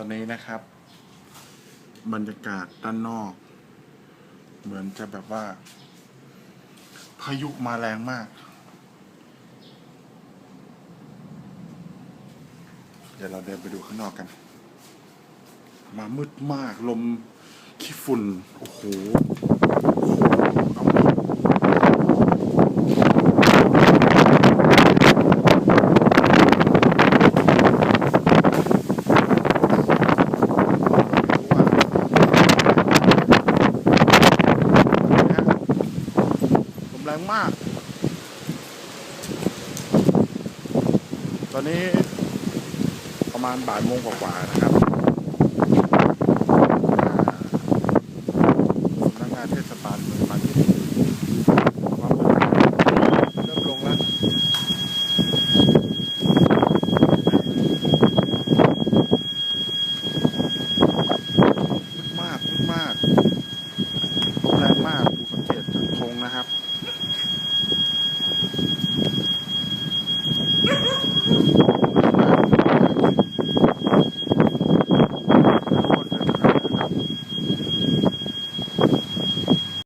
ตอนนี้นะครับ บรรยากาศด้านนอก เหมือนจะแบบว่า พายุมาแรงมาก เดี๋ยวเราเดินไปดูข้างนอกกัน มามืดมากลมขี้ฝุ่น โอ้โหโอ้โหเอามาลม แรงมาก ตอนนี้ประมาณบ่ายโมงกว่าๆนะครับ